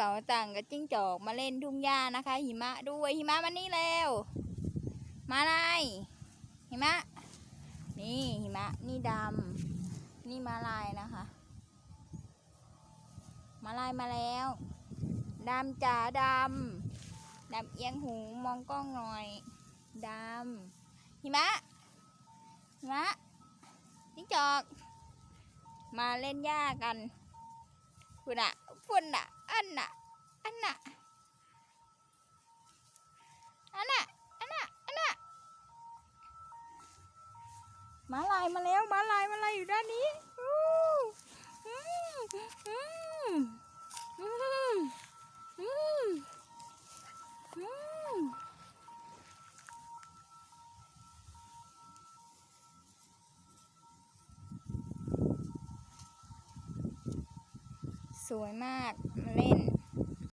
เป๋าตังกับจิ้งจอกมาเล่นทุ่งหญ้านะคะ หิมะด้วยหิมะมานี่แล้ว มาลายหิมะ นี่หิมะนี่ดำนี่มาลายนะคะ มาลายมาแล้วดำจ๋าดำดำเอียงหูมองกล้องหน่อยดำหิมะหิมะจิ้งจอก มาเล่นหญ้ากัน ฝุ่นอะฝุ่นอะอันน่ะ อันน่ะ อันน่ะ อันน่ะ อันน่ะมาลายมาแล้วมาลายมาลายอยู่ด้านนี้ สวยมากมาเล่น